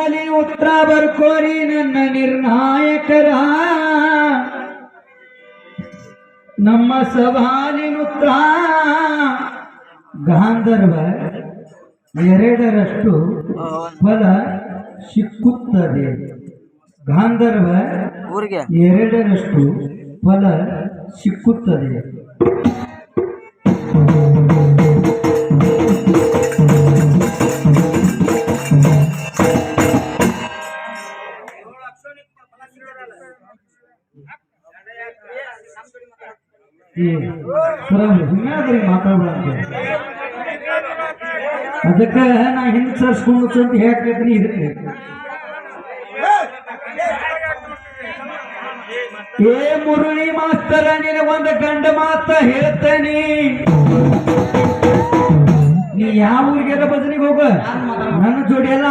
ಸವಾಲಿ ಉತ್ತರ ಬರ್ಕೋರಿ ನನ್ನ ನಿರ್ಣಾಯಕರ. ನಮ್ಮ ಸವಾಲಿನ ಉತ್ತರ ಗಾಂಧರ್ವ ಎರಡರಷ್ಟು ಫಲ ಸಿಕ್ಕುತ್ತದೆ. ಗಾಂಧರ್ವ ಎರಡರಷ್ಟು ಫಲ ಸಿಕ್ಕುತ್ತದೆ. ಮಾತಾಡ್ಬಾರ್ದು. ಅದಕ್ಕೆ ನಾ ಹಿಂದೆ ಸರ್ಸ್ಕೊಂಡು ಅಂತ ಹೇಳ್ತಿದ್ರಿ ಇದಕ್ಕೆ ಏ ಮುರಳಿ ಮಾಸ್ತರ ನಿನಗೊಂದು ಗಂಡ ಮಾತ ಹೇಳ್ತೇನೆ. ನೀ ಯಾವ ಊರಿಗೆಲ್ಲ ಭಜನೆಗೆ ಹೋಗ? ನನ್ನ ಜೋಡಿ ಅಲ್ಲ,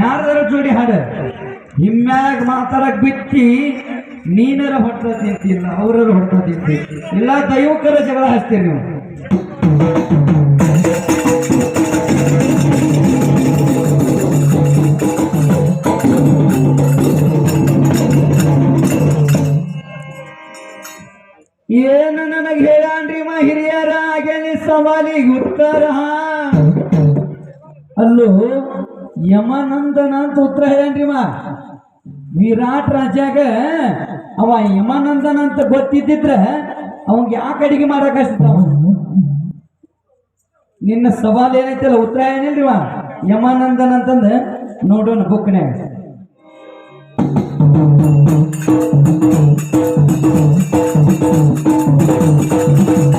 ಯಾರದಾರ ಜೋಡಿ ಹಾಡ? ಹಿಮ್ಮ್ಯಾಗ ಮಾತಾಡಕ್ ಬಿತ್ತಿ ನೀನರ ಹೊಟ್ಟ ತಿಂತಿಲ್ಲ ಅವರರ ಹೊಟ್ಟ ತಿಂತಿ. ಇಲ್ಲ ದೈವಕರ ಜಗಳ ಹಚ್ತೀರಿ ನೀವು. ಏನು ನನಗೆ ಹೇಳಾನ್ರಿ ಮಾ ಹಿರಿಯರ ಆಗೇನಿ ಸವಾಲಿಗೆ ಉತ್ತರ. ಅಲ್ಲೂ, ಯಮನಂದನ ಅಂತ ಉತ್ತರ ಹೇಳನ್ರಿ ಮಾ. ವಿರಾಟ್ ರಾಜ್ಯಾಗ ಅವ ಯಮಾನಂದನ ಅಂತ ಗೊತ್ತಿದ್ದಿದ್ರೆ ಅವನ್ಗೆ ಯಾಕೆ ಅಡಿಗೆ ಮಾಡಕ್ ನಿನ್ನ ಸವಾಲ್ ಏನೈತಲ್ಲ, ಉತ್ತರ ವಾ ಯಮಾನಂದನ್ ಅಂತಂದ ನೋಡೋಣ ಬುಕ್ನ್ಯಾಗ ನೀಟ್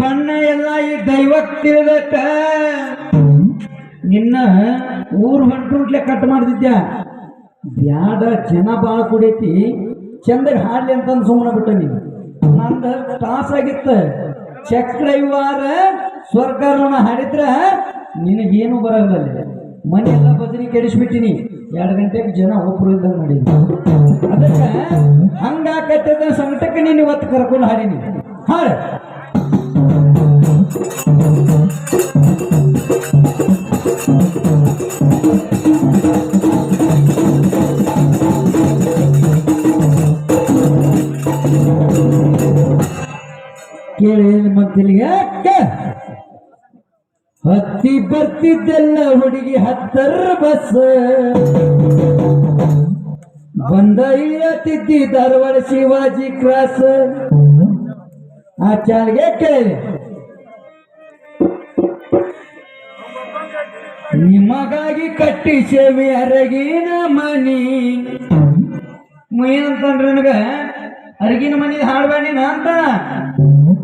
ಬಣ್ಣ ಎಲ್ಲ ಈ ದೈವಕ್ಕೆ ನಿನ್ನ ಊರು ಹೊಂಟುಂಟ್ಲೆ ಕಟ್ ಮಾಡ್ತಿದ್ಯ? ಬ್ಯಾಡ, ಜನ ಬಾಳ ಕುಡೈತಿ. ಚಂದ ಹಾಡ್ಲಿ ಅಂತಂದು ಸುಮ್ಮನೆ ಬಿಟ್ಟ ನೀನು. ನಂದ ಟಾಸ್ ಆಗಿತ್ತ. ಚಕ್ರ ವಾರ ಸ್ವರ್ಗಾರೋಣ ಹಾಡಿದ್ರ ನಿನಗೇನು ಬರಲ್ಲ ಮನೆಯೆಲ್ಲ ಭಜನೆ ಕೆಡಿಸ್ಬಿಟ್ಟಿನಿ ಎರಡು ಗಂಟೆಗೆ ಜನ ಒಬ್ರು ಇದ್ದಂಗೆ ಮಾಡಿದ್ವಿ ಅದಕ್ಕೆ ಹಂಗಾಕತ್ತದ ಸಂಕಟಕ್ಕೆ ನೀನು ಇವತ್ತು ಕರ್ಕೊಂಡು ಹಾಡಿನಿ. ಹಾಡ. ಹತ್ತಿ ಬರ್ತಿದ್ದೆಲ್ಲ ಹುಡುಗಿ ಹತ್ತರ ಬಸ್. ಬಂದ ತಿದ್ದಿ ಧಾರವಾಡ ಶಿವಾಜಿ ಕ್ರಾಸ್ ಆ ಚಾಲ್ಗೆ ಕೇಳಿ. ನಿಮಗಾಗಿ ಕಟ್ಟಿ ಸೇವೆ ಅರಗಿನ ಮನಿ. ಏನಂತಂದ್ರೆ ನನಗ, ಅರಗಿನ ಮನಿ ಹಾಡ್ಬೇಡಿ ಅಂತ.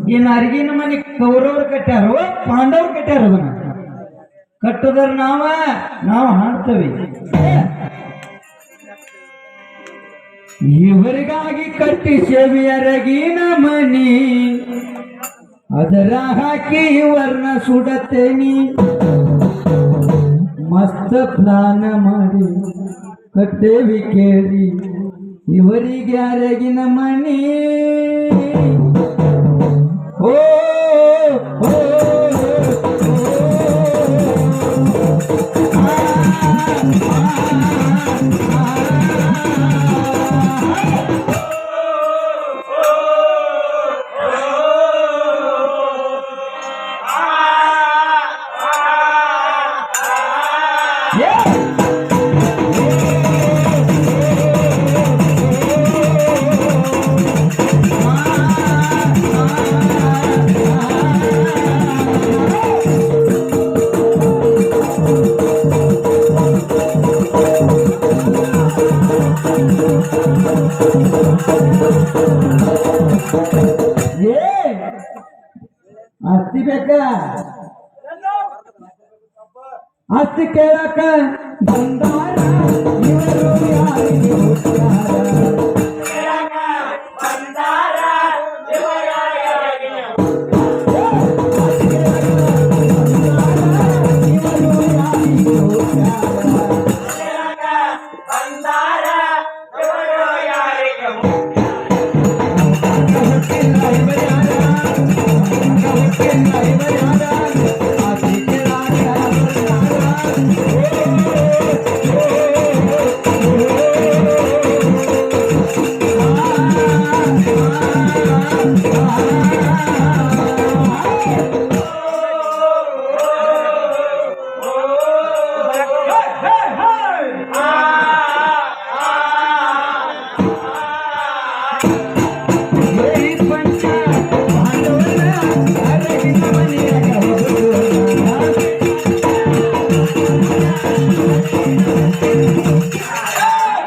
ಏನ್ ಅರಗಿನ ಮನಿ ಕೌರವ್ರು ಕಟ್ಟಾರೋ ಪಾಂಡವ್ರು ಕಟ್ಟಾರ ಅದನ್ನ. ಕಟ್ಟದ್ರ ನಾವ, ನಾವು ಹಾಡ್ತೇವೆ. ಇವರಿಗಾಗಿ ಕಟ್ಟಿ ಸೇವೆ ಅರಗಿನ ಮನಿ ಅದರ ಹಾಕಿ ವರ್ಣ ಸುಡತ್ತೇನಿ ಮಸ್ತ ಪ್ಲಾನ ಮಾಡಿ ಕಟ್ಟೇವಿ ಕೇಳಿ ಇವರಿಗೆ ಅರಗಿನ ಮನಿ ಆಸ್ತಿ ಕೇಳಕ ಬಂದಾರ ಇವರು ಯಾರಿಗೆ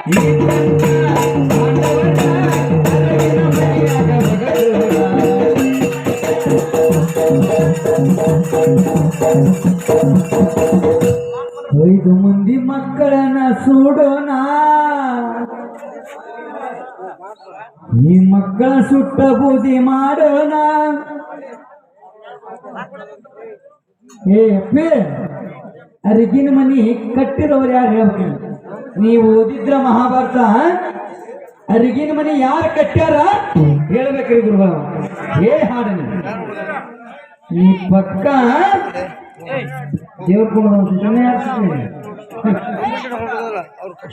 ಐದು ಮಂದಿ ಮಕ್ಕಳನ್ನ ಸುಡೋಣ. ಈ ಮಕ್ಕಳ ಸುಟ್ಟ ಬೂದಿ ಮಾಡೋಣ. ಏ ಅರಿಗಿನ ಮನಿ ಕಟ್ಟಿರೋರು ಯಾರು ಹೇಳ್ತೀನಿ ನೀವು ಓದಿದ್ರ ಮಹಾಭಾರತ ಅರಿಗಿನ ಮನೆ ಯಾರು ಕಟ್ಟ್ಯಾರ? ಹೇಳ್ಬೇಕ್ರಿ ಗುರುಗಳು. ಏ ಹಾಡು. ಈ ಪಕ್ಕ ದೇವ್ರ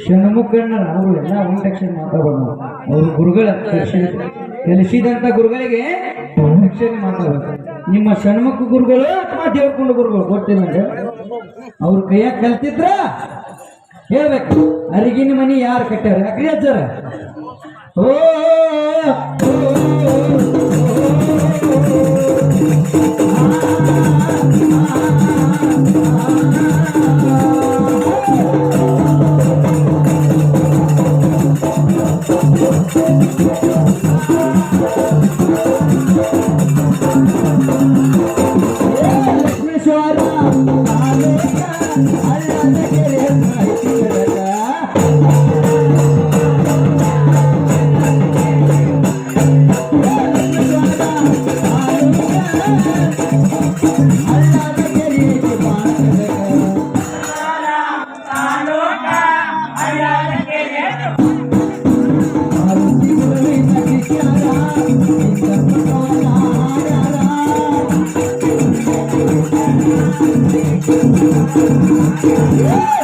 ಷಣ್ಮುಖಣ್ಣ ಅವರು ಎಲ್ಲ ಒಂದಕ್ಷರ ಮಾತಾಡೋದು ಅವರು ಗುರುಗಳ ಕಲಿಸಿದಂತ ಗುರುಗಳಿಗೆ ಒಂದಕ್ಷರ ಮಾತಾಡೋದು ನಿಮ್ಮ ಷಣ್ಮುಖ ಗುರುಗಳು ಅಥವಾ ದೇವ್ರಕೊಂಡ ಗುರುಗಳು, ಗೊತ್ತಿಲ್ಲ ಅವ್ರ ಕೈಯಾಗ ಕಲ್ತಿದ್ರ? ಹೇಳ್ಬೇಕು ಅರಿಗಿನ ಮನಿ ಯಾರು ಕಟ್ಟ್ಯಾರ ಅಗ್ರಿ ಅಜ್ಜಾರ ಓ Oh,